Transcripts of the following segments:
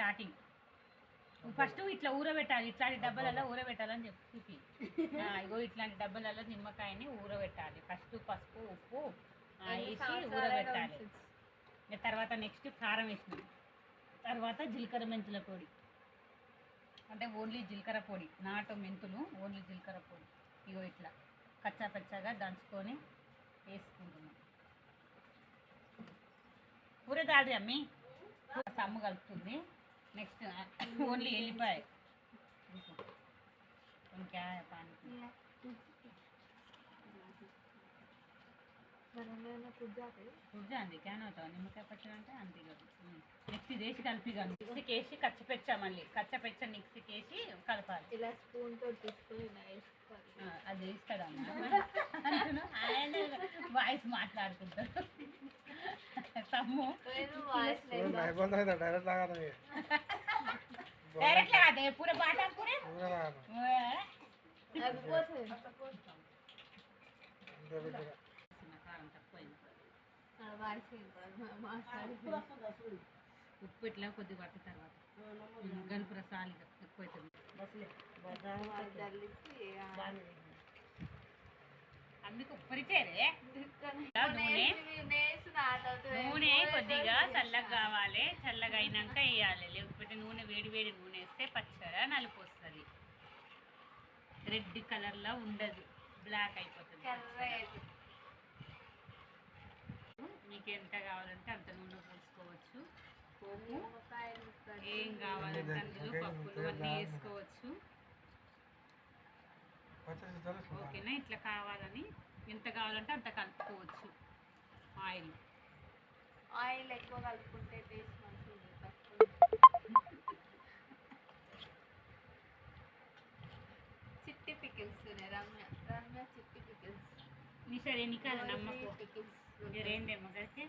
Starting first ఇట్లా ఊరబెట్టాలి ఇట్లాంటి డబ్బాలలో ఊరబెట్టాలని చెప్పి చూపి. ఇగో ఇట్లాంటి డబ్బాలలో నిమ్మకాయని ఊరబెట్టాలి. ఫస్ట్ పసుపు ఉప్పు వేసి ఊరబెట్టాలి. తర్వాత నెక్స్ట్ కారం వేసినాం. తర్వాత జీలకర్ర మెంతుల పొడి. అంటే ఓన్లీ జీలకర్ర పొడి నాటు మెంతులు ఓన్లీ జీలకర్ర పొడి. ఇగో ఇట్లా కచ్చా పచ్చాగా దంచుకొని వేసుకుంటున్నాం. కూర దాడి అమ్మి సమ్ము కలుపుతుంది. నెక్స్ట్ ఓన్లీ వెళ్ళిపోయి ఇంకా ఫ్రిడ్జ్ అంది క్యాన్ అవుతావు? నిమ్మకాయ పచ్చడి అంటే అంతే కదా. నెక్స్ట్ ఇది వేసి కలిపి కానీ మిక్సీకి వేసి కచ్చపెచ్చ మళ్ళీ. కచ్చపెచ్చ మిక్సీకి వేసి కలపాలి. ఇలా స్పూన్తో అది ఆయన వాయిస్ మాట్లాడుకుంటాడు. తమ్ము నేను వాయిస్ లేదు అయిపోతుంది అయితే డైరెక్ట్ లాగానే డైరెక్ట్ అదే పూర బాట పూరే ఊరే లాగాను అయిపోతుంది అంతే బిడ్డగా కారం తక్కువైంది వాయిస్ వినపడదు మాట్లాడి ఉప్పు ఇట్లా కొద్ది పట్టిన తర్వాత ఉమ్, గలుపు రసాలు ఎక్కువ అవుతుంది జల్లించి అందుకు ఉప్పరిచేరే నూనె కొద్దిగా చల్లగా కావాలి. చల్లగా అయినాక వేయాలి. లేకపోతే నూనె వేడి వేడి నూనె వేస్తే పచ్చడ నలుపు వస్తుంది రెడ్ కలర్లో ఉండదు. బ్లాక్ అయిపోతుంది. మీకు ఎంత కావాలంటే అంత నూనె పోసుకోవచ్చు. పోపు ఏం కావాలంటే అందులో పప్పులు అన్నీ వేసుకోవచ్చు. ఓకేనా? ఇట్లా కావాలని ఎంత కావాలంటే అంత కలుపుకోవచ్చు. ఆయిల్. ఆయిల్ ఎక్కువ కలుపుకుంటే టేస్ట్ మంచిగా చిట్టి పికిల్స్ రమ్య రమ్య చిట్టి పికిల్స్ నీ సరే నికాల నమ్మకు పికిల్స్ रेन दे मगर के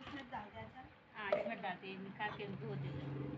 इसमें डाल देते हैं निकाल के दूध दे देते